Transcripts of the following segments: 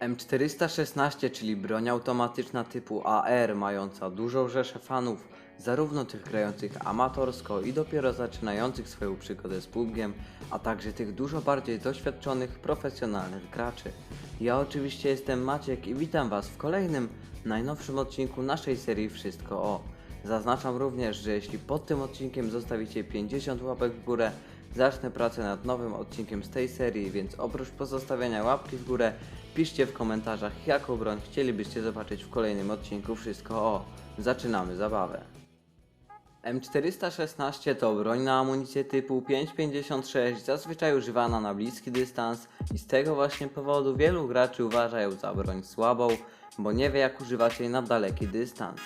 M416, czyli broń automatyczna typu AR, mająca dużą rzeszę fanów, zarówno tych grających amatorsko i dopiero zaczynających swoją przygodę z PUBGiem, a także tych dużo bardziej doświadczonych, profesjonalnych graczy. Ja oczywiście jestem Maciek i witam Was w kolejnym, najnowszym odcinku naszej serii Wszystko o. Zaznaczam również, że jeśli pod tym odcinkiem zostawicie 50 łapek w górę, zacznę pracę nad nowym odcinkiem z tej serii, więc oprócz pozostawiania łapki w górę, piszcie w komentarzach jaką broń chcielibyście zobaczyć w kolejnym odcinku Wszystko o. Zaczynamy zabawę. M416 to broń na amunicję typu 5.56, zazwyczaj używana na bliski dystans i z tego właśnie powodu wielu graczy uważa ją za broń słabą, bo nie wie jak używać jej na daleki dystans.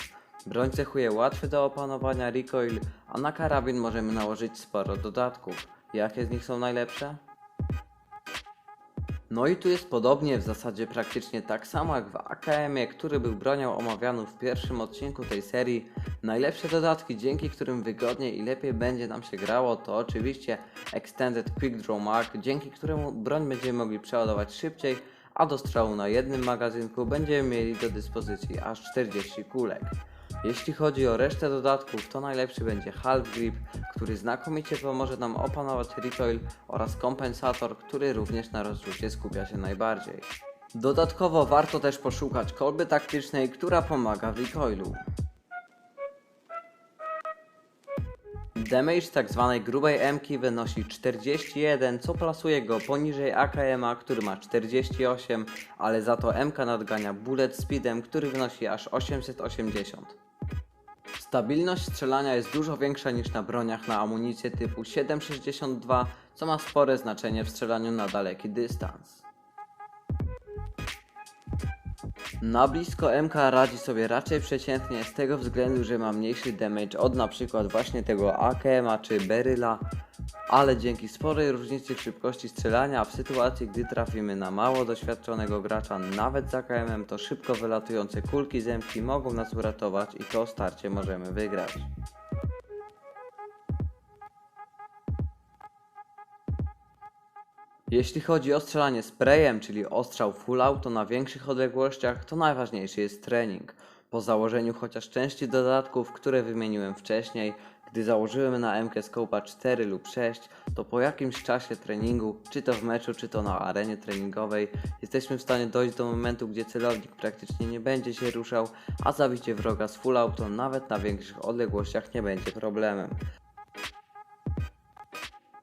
Broń cechuje łatwy do opanowania recoil, a na karabin możemy nałożyć sporo dodatków. Jakie z nich są najlepsze? No i tu jest podobnie, w zasadzie praktycznie tak samo jak w AKM-ie, który był bronią omawianą w pierwszym odcinku tej serii. Najlepsze dodatki, dzięki którym wygodniej i lepiej będzie nam się grało, to oczywiście Extended Quick Draw Mag, dzięki któremu broń będziemy mogli przeładować szybciej, a do strzału na jednym magazynku będziemy mieli do dyspozycji aż 40 kulek. Jeśli chodzi o resztę dodatków, to najlepszy będzie Half Grip, który znakomicie pomoże nam opanować recoil oraz kompensator, który również na rozrzucie skupia się najbardziej. Dodatkowo warto też poszukać kolby taktycznej, która pomaga w recoilu. Damage tak zwanej grubej M-ki wynosi 41, co plasuje go poniżej AKM-a, który ma 48, ale za to M-ka nadgania bullet speedem, który wynosi aż 880. Stabilność strzelania jest dużo większa niż na broniach na amunicję typu 7,62, co ma spore znaczenie w strzelaniu na daleki dystans. Na blisko MK radzi sobie raczej przeciętnie z tego względu, że ma mniejszy damage od przykład właśnie tego AKM-a czy Beryla, ale dzięki sporej różnicy w szybkości strzelania w sytuacji gdy trafimy na mało doświadczonego gracza nawet z AKM-em to szybko wylatujące kulki z MK mogą nas uratować i to starcie możemy wygrać. Jeśli chodzi o strzelanie sprayem, czyli ostrzał full auto na większych odległościach, to najważniejszy jest trening. Po założeniu chociaż części dodatków, które wymieniłem wcześniej, gdy założyłem na MK Scope'a 4 lub 6, to po jakimś czasie treningu, czy to w meczu, czy to na arenie treningowej, jesteśmy w stanie dojść do momentu, gdzie celownik praktycznie nie będzie się ruszał, a zabicie wroga z full auto nawet na większych odległościach nie będzie problemem.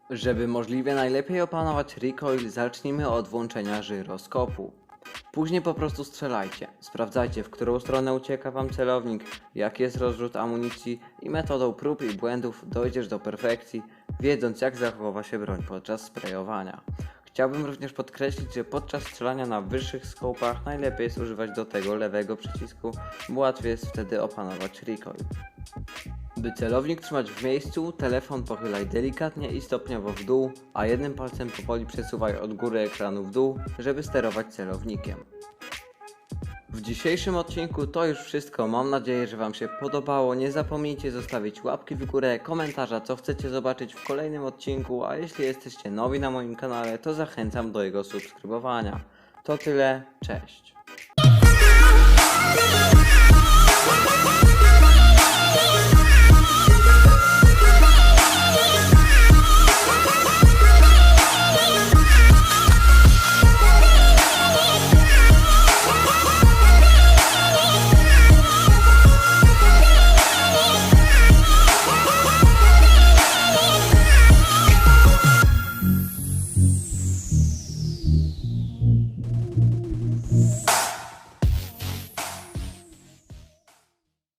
Żeby możliwie najlepiej opanować recoil, zacznijmy od włączenia żyroskopu. Później po prostu strzelajcie. Sprawdzajcie, w którą stronę ucieka Wam celownik, jaki jest rozrzut amunicji i metodą prób i błędów dojdziesz do perfekcji, wiedząc jak zachowa się broń podczas sprayowania. Chciałbym również podkreślić, że podczas strzelania na wyższych skopach najlepiej jest używać do tego lewego przycisku, bo łatwiej jest wtedy opanować recoil. By celownik trzymać w miejscu, telefon pochylaj delikatnie i stopniowo w dół, a jednym palcem powoli przesuwaj od góry ekranu w dół, żeby sterować celownikiem. W dzisiejszym odcinku to już wszystko. Mam nadzieję, że Wam się podobało. Nie zapomnijcie zostawić łapki w górę, komentarza, co chcecie zobaczyć w kolejnym odcinku, a jeśli jesteście nowi na moim kanale, to zachęcam do jego subskrybowania. To tyle, cześć.